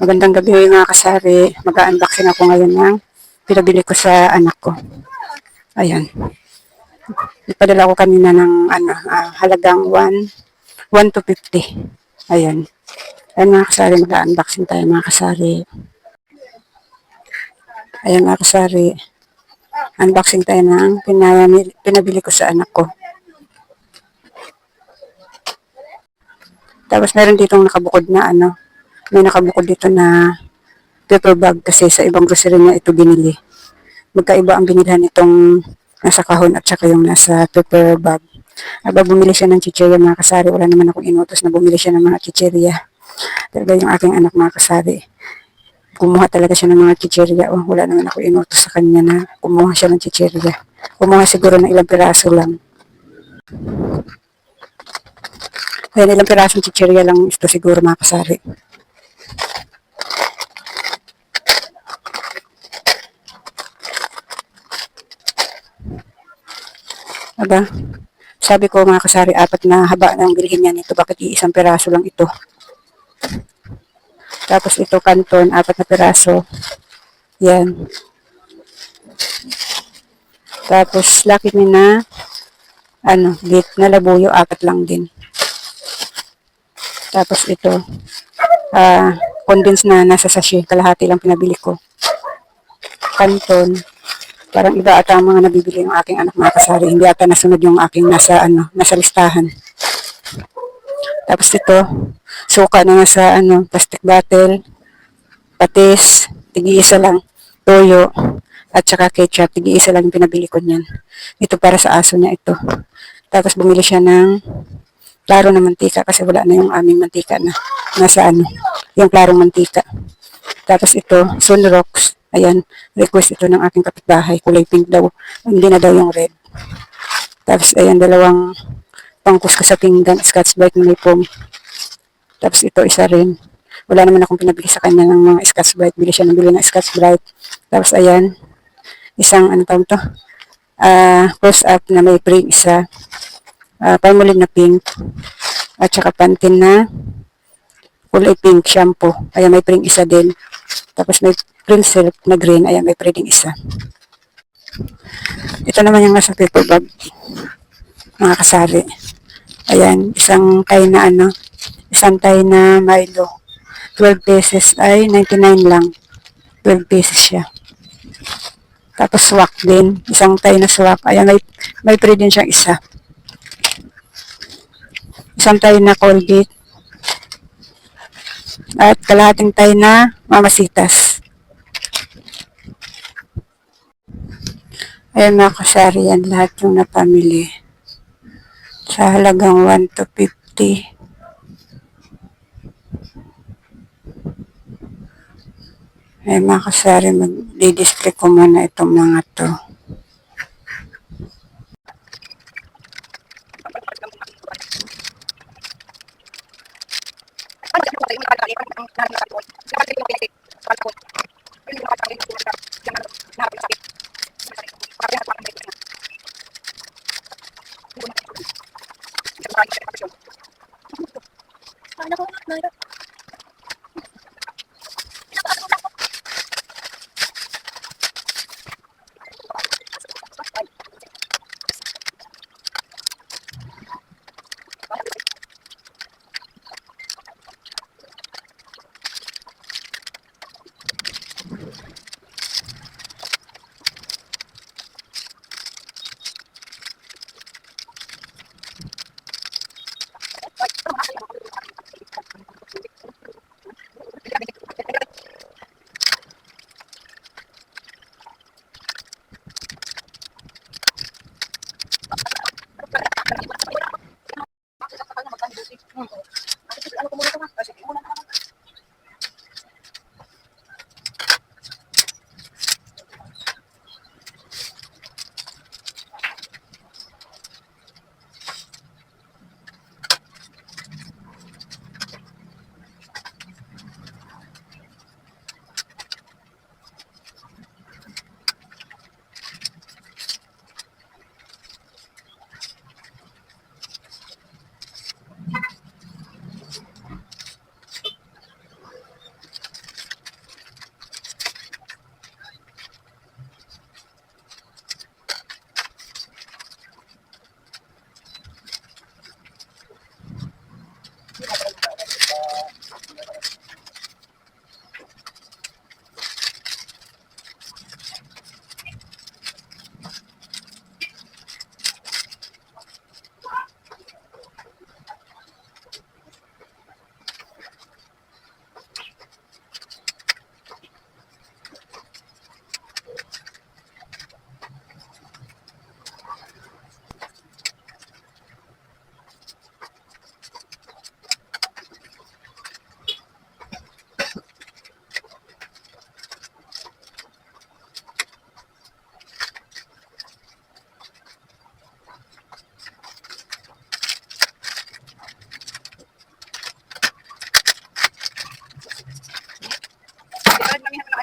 Magandang gabi mga kasari. Mag-unboxing ako ngayon ng pinabili ko sa anak ko. Ayan. Ipadala ko kanina ng ano, ah, halagang 1, 1 to 50. Ayan. Ayan mga kasari, mag-unboxing tayo mga kasari. Ayan mga kasari. Unboxing tayo ng pinayami- pinabili ko sa anak ko. Tapos meron ditong nakabukod na ano, may nakabukod dito na paper bag kasi sa ibang grocery na ito binili. Magkaiba ang binilhan nitong nasa kahon at saka yung nasa paper bag. Aba, bumili siya ng chicheria mga kasari. Wala naman akong inutos na bumili siya ng mga chicheria. Talaga yung aking anak mga kasari. Kumuha talaga siya ng mga chicheria. Oh, wala naman ako inutos sa kanya na kumuha siya ng chicheria. Kumuha siguro ng ilang piraso lang. Ayan, ilang pirasong chicheria lang ito siguro mga kasari. Aba, sabi ko mga kasari, apat na haba ng bilhin niya nito. Bakit iisang piraso lang ito? Tapos ito kanton, apat na piraso. Yan. Tapos laki ni na ano, bit na labuyo, apat lang din. Tapos ito, ah, condensed na nasa sachet, kalahati lang pinabili ko. Kanton, parang iba ata ang mga nabibili ng aking anak mga kasari. Hindi ata nasunod yung aking nasa, ano, nasa listahan. Tapos ito, suka na nasa, ano, plastic bottle, patis, tigi-isa lang, toyo, at saka ketchup, tigi-isa lang yung pinabili ko niyan. Ito para sa aso niya ito. Tapos bumili siya ng klaro na mantika kasi wala na yung aming mantika na nasa ano, yung klarong mantika. Tapos ito, Sunrocks. Ayan, request ito ng aking kapitbahay. Kulay pink daw. Hindi na daw yung red. Tapos ayan, dalawang pangkus ko sa pinggan, Scotch Brite na may foam. Tapos ito, isa rin. Wala naman akong pinabili sa kanya ng mga Scotch Brite. Bili siya ng bili ng Scotch Brite. Tapos ayan, isang ano tawag to? Ah, close up na may frame isa. Ah, palmolive na pink. At saka Pantene na kulay pink shampoo. Ayan, may pring isa din. Tapos may pring silk na green. Ayan, may pring isa. Ito naman yung nasa paper bag. Mga kasari. Ayan, isang tay na ano, isang tay na Milo. 12 pesos ay 99 lang. 12 pesos siya. Tapos swak din. Isang tay na swak. Ayan, may, may free din siyang isa. Isang tay na Colgate. At kalahating tay na mamasitas. Ayan mga kasari, yan lahat yung napamili. Sa halagang 1 to 50. Ay mga kasari, magdidistrict ko muna itong mga to. Ano あの子、まだ。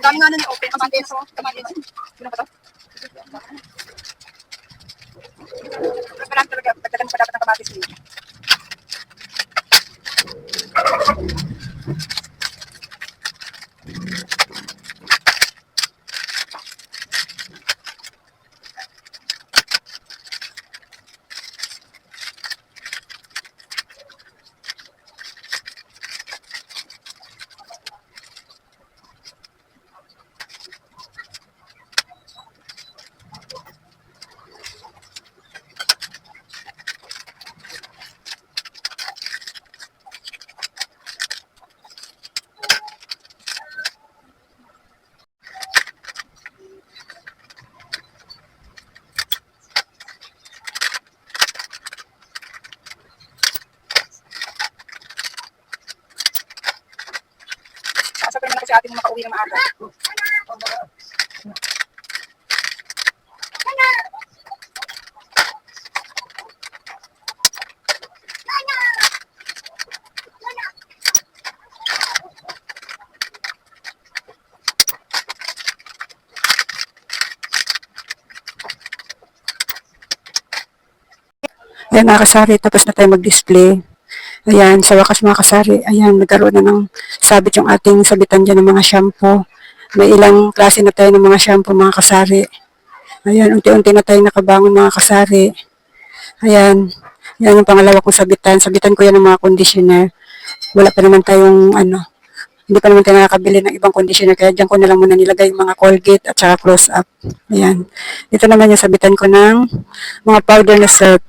Dami nga nun open. Kamatis. Kamatis. Sino ba to? Mas marami talaga. Dagdagan mo pa dapat ng kamatis. eh. Asa pa naman ako si ate mo makauwi ng maaga. Ayan mga kasari, tapos na tayo mag-display. Ayan, sa wakas mga kasari, ayan, nagkaroon na ng sabit yung ating sabitan dyan ng mga shampoo. May ilang klase na tayo ng mga shampoo mga kasari. Ayan, unti-unti na tayo nakabangon mga kasari. Ayan, yan yung pangalawa kong sabitan. Sabitan ko yan ng mga conditioner. Wala pa naman tayong ano, hindi pa naman tayo nakakabili ng ibang conditioner. Kaya dyan ko na lang muna nilagay yung mga Colgate at saka close up. Ayan. Dito naman yung sabitan ko ng mga powder na soap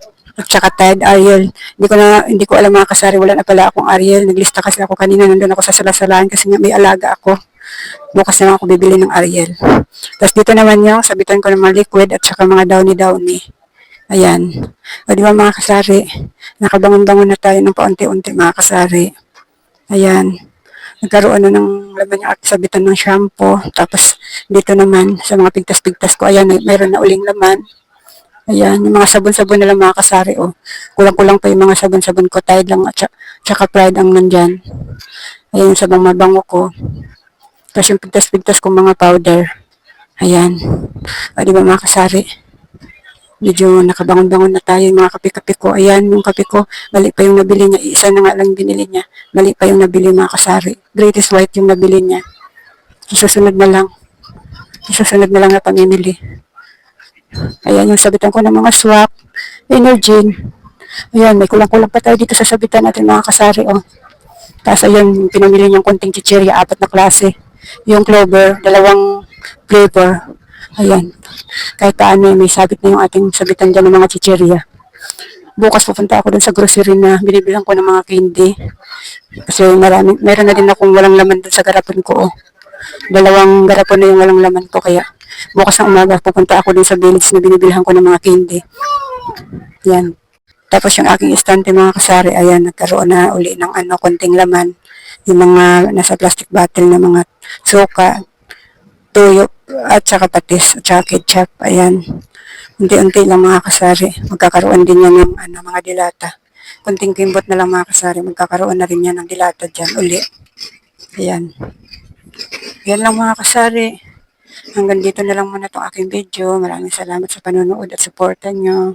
at saka Tide Ariel. Hindi ko na hindi ko alam mga kasari, wala na pala akong Ariel. Naglista kasi ako kanina nandun ako sa salasalaan kasi nga may alaga ako. Bukas na ako bibili ng Ariel. Tapos dito naman yung sabitan ko ng mga liquid at saka mga downy-downy. Ayan. O di ba mga kasari, nakabangon-bangon na tayo ng paunti-unti mga kasari. Ayan. Nagkaroon na ng laman yung sabitan ng shampoo. Tapos dito naman sa mga pigtas-pigtas ko, ayan, may- mayroon na uling laman. Ayan, yung mga sabon-sabon na lang mga kasari, oh. Kulang-kulang pa yung mga sabon-sabon ko. Tide lang at saka, tsaka pride ang nandyan. Ayan, yung sabang mabango ko. Tapos yung pigtas-pigtas ko mga powder. Ayan. O, di ba mga kasari? Medyo nakabangon-bangon na tayo yung mga kape-kape ko. Ayan, yung kape ko, mali pa yung nabili niya. Isa na nga lang binili niya. Mali pa yung nabili mga kasari. Greatest white yung nabili niya. Susunod na lang. Susunod na lang na pamimili. Ayan yung sabitan ko ng mga swak, Energin. Ayan, may kulang-kulang pa tayo dito sa sabitan natin mga kasari. Oh. Tapos ayan, pinamili niyang konting chichirya, apat na klase. Yung clover, dalawang flavor. Ayan. Kahit paano, may sabit na yung ating sabitan dyan ng mga chichirya. Bukas pupunta ako dun sa grocery na binibilang ko ng mga candy. Kasi marami, meron na din akong walang laman dun sa garapon ko. Oh. Dalawang garapon na yung walang laman ko. Kaya bukas ng umaga pupunta ako dun sa village na binibilhan ko ng mga candy. Yan. Tapos yung aking estante mga kasari, ayan, nagkaroon na uli ng ano, konting laman. Yung mga nasa plastic bottle na mga suka, tuyo, at saka patis, at saka ketchup, ayan. Unti-unti lang mga kasari, magkakaroon din yan ng ano, mga dilata. Kunting kimbot na lang mga kasari, magkakaroon na rin yan ng dilata dyan uli. Ayan. Yan lang mga kasari. Hanggang dito na lang muna itong aking video. Maraming salamat sa panonood at suporta nyo.